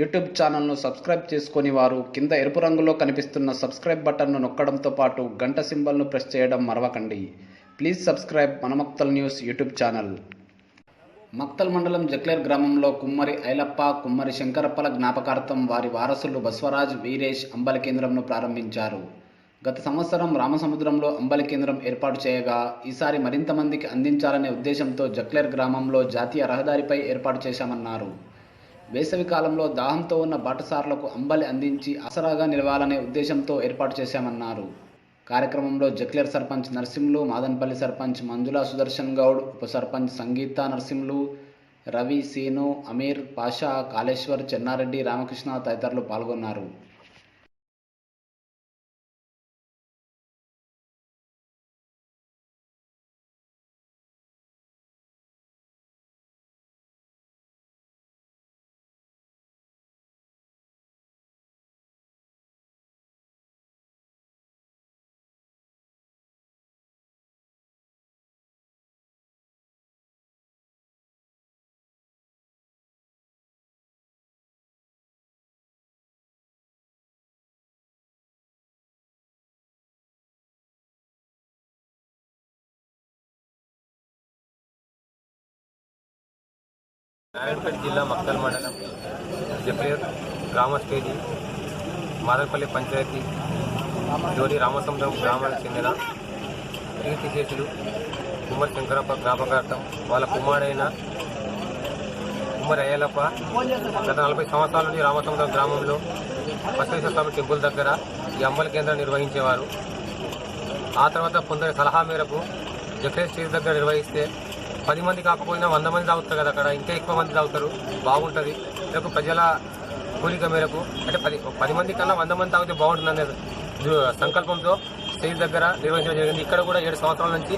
YouTube ఛానల్ను subscribe చేసుకొని వారు కింద ఎరుపు రంగులో కనిపిస్తున్న సబ్స్క్రైబ్ బటన్ను నొక్కడంతో పాటు గంట సింబల్ను ప్రెస్ చేయడం మరవకండి. Please subscribe Manamaktal news YouTube channel. Maktal మండలం జక్లేర్ గ్రామంలో కుమ్మరి ఐలప్ప కుమ్మరి శంకరప్పల జ్ఞాపకార్థం వారి వారసులు బస్వరాజ్ వీరేష్ అంబలి కేంద్రంను ప్రారంభించారు. గత సంవత్సరం రామసముద్రంలో అంబలి కేంద్రం ఏర్పాటు చేయగా ఈసారి మరింత మందికి అందించాలనే ఉద్దేశంతో జక్లేర్ గ్రామంలో జాతీయ రహదారిపై ఏర్పాటు చేశామన్నారు. వేసవి కాలంలో దాహంతో ఉన్న బాటసార్లకు అంబలి అందించి ఆసరాగా నిలవాలనే ఉద్దేశంతో ఏర్పాటు చేశామన్నారు. కార్యక్రమంలో జక్లేర్ సర్పంచ్ నర్సింలు మాదన్పల్లి సర్పంచ్ మంజుల సుదర్శన్ గౌడ్ ఉప సర్పంచ్ సంగీత నర్సింలు రవి సీను అమీర్ పాషా కాళేశ్వర్ చెన్నారెడ్డి రామకృష్ణ తదితరులు పాల్గొన్నారు. నారాయణపేట జిల్లా మక్కల్ మండలం జపేర్ గ్రామ స్టేజీ మాదపల్లి పంచాయతీ జోడి రామసముద్రం గ్రామానికి చెందిన కీర్తి చేసులు కుమ్మరి శంకరప్ప జ్ఞాపకార్థం వాళ్ళ కుమారుడైన కుమ్మరి అయ్యలప్ప. గత నలభై సంవత్సరాల నుండి రామసముద్రం గ్రామంలో బసవేశ్వర స్వామి టెంపుల్ దగ్గర ఈ అమ్మల కేంద్రం నిర్వహించేవారు. ఆ తర్వాత కొందరి సలహా మేరకు జక్రేజ్ స్టేజ్ దగ్గర నిర్వహిస్తే పది మంది కాకపోయినా వంద మంది తాగుతారు కదా అక్కడ ఇంకా ఎక్కువ మంది తాగుతారు. బాగుంటుంది. లేకపోతే ప్రజల కోరిక మేరకు అంటే పది పది మంది కన్నా వంద మంది తాగితే బాగుంటుంది అనే సంకల్పంతో స్టేజ్ దగ్గర నిర్వహించడం జరిగింది. ఇక్కడ కూడా ఏడు సంవత్సరాల నుంచి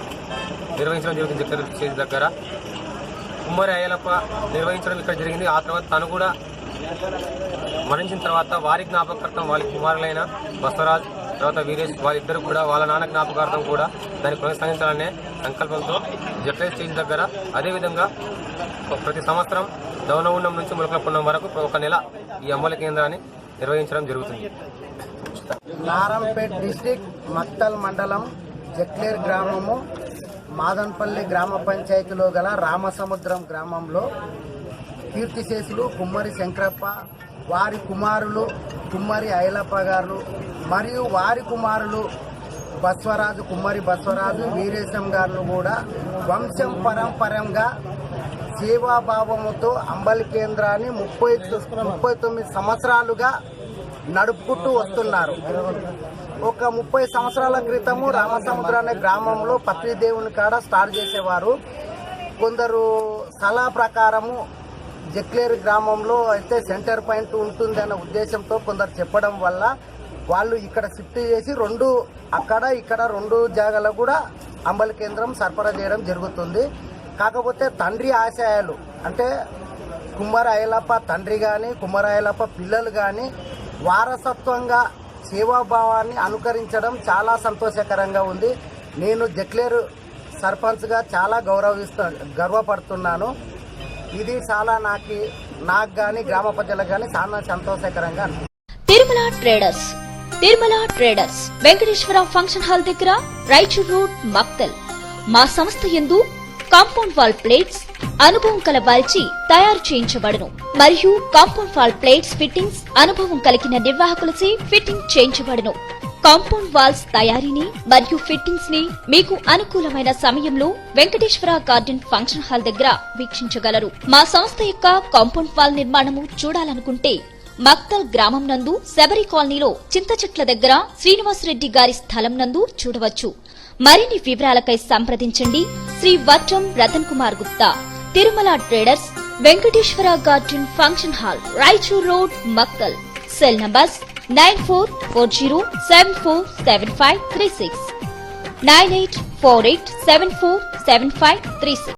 నిర్వహించడం జరిగింది ఇక్కడ స్టేజ్ దగ్గర. కుమ్మరి అయ్యలప్ప నిర్వహించడం ఇక్కడ జరిగింది. ఆ తర్వాత తను కూడా మరణించిన తర్వాత వారి జ్ఞాపకార్థం వాళ్ళ కుమారులైన బసవరాజ్ తర్వాత వీరేష్ వారిద్దరు కూడా వాళ్ళ నాన్న జ్ఞాపకార్థం కూడా దాన్ని కొనసాగించాలనే సంకల్పంతో జట్లే స్టేజ్ దగ్గర అదేవిధంగా ప్రతి సంవత్సరం దౌనగుండం నుంచి ములకల వరకు ఒక నెల ఈ అమ్మల కేంద్రాన్ని నిర్వహించడం జరుగుతుంది. నారంపేట్ డిస్టిక్ మత్తల్ మండలం జట్లేర్ గ్రామము మాదన్పల్లి గ్రామ పంచాయతీలో గల రామసముద్రం గ్రామంలో కీర్తిశేషులు కుమ్మరి శంకరప్ప వారి కుమారులు కుమ్మరి ఐలప్ప గారు మరియు వారి కుమారులు బస్వరాజు కుమ్మరి బస్వరాజు వీరేశం గారు కూడా వంశం పరంపరంగా సేవాభావముతో అంబలి కేంద్రాన్ని ముప్పై ముప్పై తొమ్మిది సంవత్సరాలుగా నడుపుకుంటూ వస్తున్నారు. ఒక ముప్పై సంవత్సరాల క్రితము రామసముద్ర అనే గ్రామంలో పత్రిదేవుని కాడ స్టార్ట్ చేసేవారు. కొందరు సలహా ప్రకారము జక్లేరు గ్రామంలో అయితే సెంటర్ పాయింట్ ఉంటుంది అనే ఉద్దేశంతో కొందరు చెప్పడం వల్ల వాళ్ళు ఇక్కడ షిఫ్ట్ చేసి రెండు అక్కడ ఇక్కడ రెండు జాగాలో కూడా అంబల కేంద్రం సరఫరా చేయడం జరుగుతుంది. కాకపోతే తండ్రి ఆశయాలు అంటే కుమ్మరాయలప్ప తండ్రి కానీ కుమ్మరాయలప్ప పిల్లలు కానీ వారసత్వంగా సేవాభావాన్ని అనుకరించడం చాలా సంతోషకరంగా ఉంది. నేను జక్లేరు సర్పంచ్గా చాలా గౌరవిస్తా గర్వపడుతున్నాను. ఇది చాలా నాకు నాకు కానీ గ్రామ ప్రజలకు కానీ చాలా సంతోషకరంగా Tirumala traders. Tirumala traders. Venkateswara function hall దగ్గర రైచూర్ రోడ్ మక్తల్. మా సంస్థ ఎందు కాంపౌండ్ వాల్ ప్లేట్స్ అనుభవం కల వారిచి తయారు చేయించబడును. మరియు కాంపౌండ్ వాల్ ప్లేట్స్ ఫిట్టింగ్స్ అనుభవం కలిగిన నిర్వాహకులచే ఫిట్టింగ్ చేయించబడును. కాంపౌండ్ వాల్స్ తయారీని మరియు ఫిట్టింగ్స్ని మీకు అనుకూలమైన సమయంలో వెంకటేశ్వర గార్డెన్ ఫంక్షన్ హాల్ దగ్గర వీక్షించగలరు. మా సంస్థ యొక్క కాంపౌండ్ వాల్ నిర్మాణము చూడాలనుకుంటే మక్తల్ గ్రామం నందు శబరి కాలనీలో చింత చెట్ల దగ్గర శ్రీనివాసరెడ్డి గారి స్థలం నందు చూడవచ్చు. మరిన్ని వివరాలకై సంప్రదించండి. Shri Vatram Ratan Kumar Gupta Tirumala traders Venkateswara garden function hall Raichur road Maktal. Cell numbers nine four four zero seven four seven five three six nine eight four eight seven four seven five three six.